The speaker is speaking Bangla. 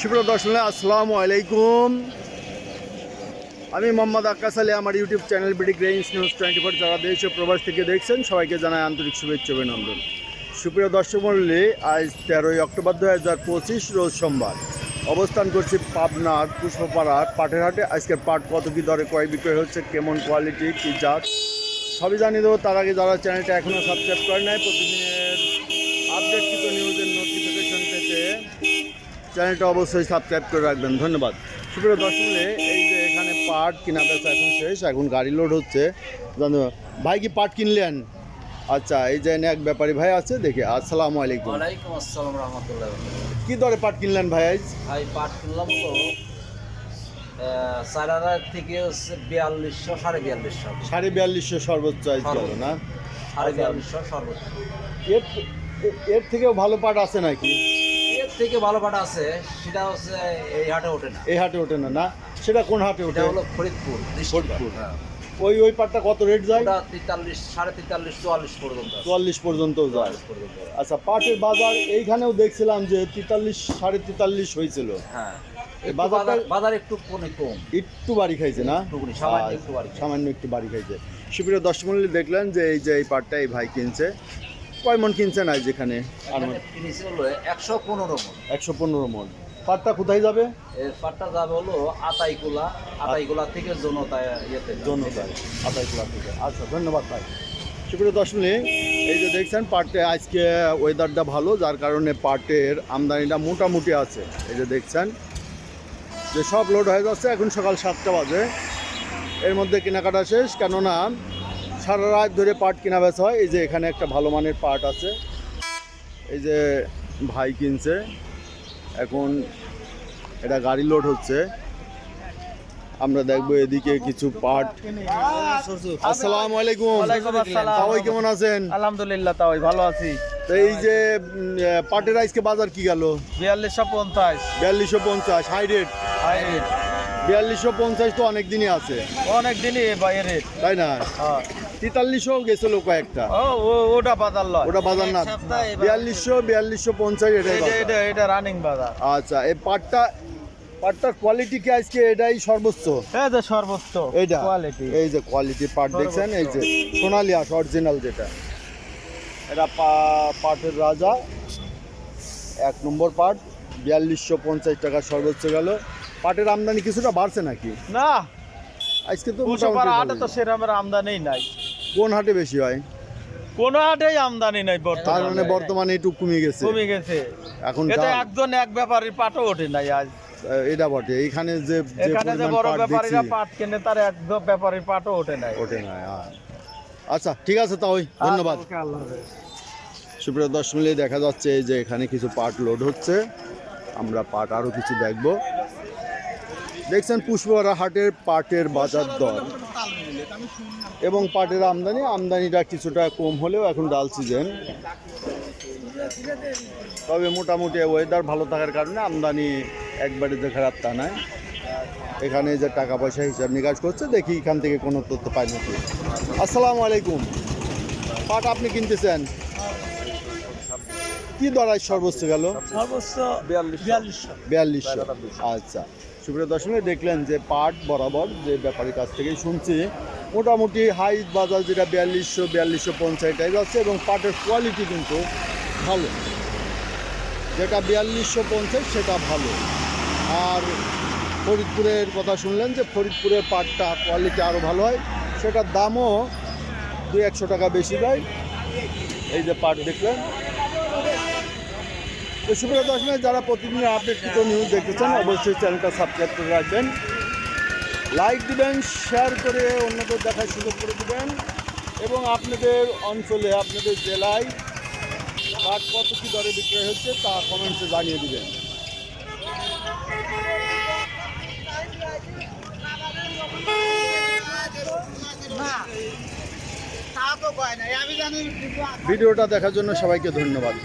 সুপ্রিয় দর্শক, আসসালামু আলাইকুম। আমি মোহাম্মদ আক্কাস আলী, আমার YouTube channel BD grains news twenty four. যারা দেশ ও প্রবাস থেকে দেখছেন, সবাইকে জানাই আন্তরিক শুভেচ্ছা অভিনন্দন। সুপ্রিয় দর্শক মণ্ডলী, আজ তেরোই অক্টোবর দু হাজার পঁচিশ, রোজ সোমবার। অবস্থান করছি পাবনার পুষ্পপাড়ার পাটের হাটে আজকের পাট কত কী দরে ক্রয় বিক্রয় হচ্ছে, কেমন কোয়ালিটি কী জাত? সবই জানিয়ে দেবো। তার আগে যারা চ্যানেলটা এখনও সাবস্ক্রাইব করে নাই, প্রতিদিনের আপডেটকৃত নিউজের নোটিফিকেশন পেতে চ্যানেলটা অবশ্যই সাবস্ক্রাইব করে রাখবেন। ধন্যবাদ। সুপ্রিয় দর্শক মণ্ডলী, এই যে এখানে পাট কেনা বেচা এখন শেষ এখন গাড়ি লোড হচ্ছে। ভাই কি পাট কিনলেন? আচ্ছা এই যে এক ব্যাপারী ভাই আছে দেখি। আসসালামু আলাইকুম। ওয়ালাইকুম আসসালাম রহমতুল্লাহ কি দরে পাট কিনলেন ভাই? আজ ভাই পাট কিনলাম তো চার হাজার থেকে হচ্ছে বিয়াল্লিশশো সাড়ে বিয়াল্লিশশো। সাড়ে বিয়াল্লিশশো সর্বোচ্চ আজ না? সাড়ে বিয়াল্লিশশো সর্বোচ্চ। এর এর থেকেও ভালো পাট আছে নাকি? থেকে ভালো পাট আছে সেটা হচ্ছে এই হাটে ওঠে না। এই হাটে ওঠে না না? সেটা কোন হাটে ওঠে? হলো ফরিদপুর ফরিদপুর। হ্যাঁ। ওই ওই পাটটা কত রেট যায়? ওটা তেতাল্লিশ সাড়ে তেতাল্লিশ চুয়াল্লিশ পর্যন্ত। চুয়াল্লিশ পর্যন্ত যায়। আচ্ছা পাটের বাজার এইখানেও দেখছিলাম যে তেতাল্লিশ সাড়ে তেতাল্লিশ হয়েছিল। হ্যাঁ। বাজারটা- বাজার একটু কমে কম। একটু বাড়ি খাইছে না? আচ্ছা, একটু বাড়ি খাইছে। সামান্য একটু বাড়ি খাইছে। সুপ্রিয় দর্শক দেখলেন যে এই যে এই পাটটা এই ভাই কিনছে। কয় মন কিনছেন আজ এখানে? একশো পনেরো মন। একশো পনেরো মন। পাটটা কোথায় যাবে? এর পাটটা যাবে হলো আতাইকুলা। আতাইকুলা থেকে জনতা ইয়েতে যাবে। জনতায় আতাইকুলা থেকে। আচ্ছা ধন্যবাদ ভাই। সুপ্রিয় দর্শক এই যে দেখছেন পাটে আজকে ওয়েদারটা ভালো যার কারণে পাটের আমদানিটা মোটামুটি আছে। এই যে দেখছেন যে সব লোড হয়ে যাচ্ছে এখন সকাল সাতটা বাজে। এর মধ্যে কেনাকাটা শেষ কেননা সারা রাত ধরে পাট কেনা বেচা হয়। এই যে এখানে একটা ভালো মানের পাট আছে। এই যে ভাই কিনছে। এখন এটা গাড়ি লোড হচ্ছে। আমরা দেখব এদিকে কিছু পাট। আসসালামু আলাইকুম। আসসালাম। কেমন আছেন? আলহামদুলিল্লাহ তাই ভালো আছি। তো এই যে পাটের আজকে বাজার কি গেল? বিয়াল্লিশশো পঞ্চাশ। বিয়াল্লিশশো পঞ্চাশ। হাই রেট হাই রেট বিয়াল্লিশশো পঞ্চাশ তো অনেক দিনই আছে। অনেক দিনই বাইরে তাই না? হ্যাঁ। তেতাল্লিশশো গেছিল কয়েকটা। ও ও- ওটা বাজার লয়। ওটা বাজার না। বিয়াল্লিশশো বিয়াল্লিশশো পঞ্চাশ এটা এটা এটা রানিং বাজার। আচ্ছা এই পাটটা পাটটার কোয়ালিটি কি আজকে এটাই সর্বোচ্চ? এই যে সর্বোচ্চ এইটা? কোয়ালিটি এই যে কোয়ালিটি পাট দেখছেন? এই যে সোনালি আস অরিজিনাল যেটা। এটা পাটের রাজা। এক নম্বর পাট বিয়াল্লিশশো পঞ্চাশ টাকা সর্বোচ্চ গেল। পাটের আমদানি কিছুটা বাড়ছে নাকি? না। আজকে তো কুশোপাড়া হাটে তো ভালোই। সেরকমের আমদানি নাই। কোন হাটে বেশি হয়? কোন হাটেই আমদানি নাই তার মানে বর্তমানে বর্তমানে একটু কমে গেছে। কমে গেছে। এখন এটা একজন এক ব্যাপারীর পাটও ওঠে নাই আজ। এটা বটে। এখানে যে যে এখানে যে বড় ব্যাপারীরা পাট কেনে তার এক ব্যাপারীর পাটও ওঠে নাই। ওঠে না হ্যাঁ। আচ্ছা ঠিক আছে তাই ধন্যবাদ। হাফেজ। সুপ্রিয় দর্শক মিলে দেখা যাচ্ছে যে এখানে কিছু পাট লোড হচ্ছে। আমরা পাট আরও কিছু দেখব। দেখছেন পুষ্পরা হাটের পাটের বাজার দর। এবং পাটের আমদানি, আমদানিটা কিছুটা কম হলেও এখন ডাল সিজন তবে মোটামুটি ওয়েদার ভালো থাকার কারণে আমদানি একবারে যে খারাপ তা নয় এখানে যে টাকা পয়সা হিসাব নিকাশ করছে, দেখি এখান থেকে কোনো তথ্য পাই আসসালামু আলাইকুম। পাট আপনি কিনতেছেন? কি দরাই সর্বোচ্চ গেল? সর্বোচ্চ বিয়াল্লিশশো। বিয়াল্লিশশো। আচ্ছা। সুপ্রিয় দর্শনে দেখলেন যে পাট বরাবর যে ব্যাপারীর কাছ থেকেই শুনছি মোটামুটি হাই বাজার যেটা বিয়াল্লিশশো বিয়াল্লিশশো পঞ্চাশ টাইপ আছে এবং পাটের কোয়ালিটি কিন্তু ভালো। যেটা বিয়াল্লিশশো পঞ্চাশ সেটা ভালো। আর ফরিদপুরের কথা শুনলেন যে ফরিদপুরের পাটটা কোয়ালিটি আরও ভালো হয় সেটার দামও দুই একশো টাকা বেশি দেয়। এই যে পাট দেখলেন তো সুপ্রিয় দর্শক যারা প্রতিদিন আপডেটকৃত নিউজ দেখতেছেন অবশ্যই চ্যানেলটা সাবস্ক্রাইব করে রাখবেন। লাইক দিবেন শেয়ার করে অন্যদের দেখার সুযোগ করে দিবেন। এবং আপনাদের অঞ্চলে আপনাদের জেলায় পাট কত কী দরে বিক্রয় হচ্ছে তা কমেন্টসে জানিয়ে দিবেন। ভিডিওটা দেখার জন্য সবাইকে ধন্যবাদ।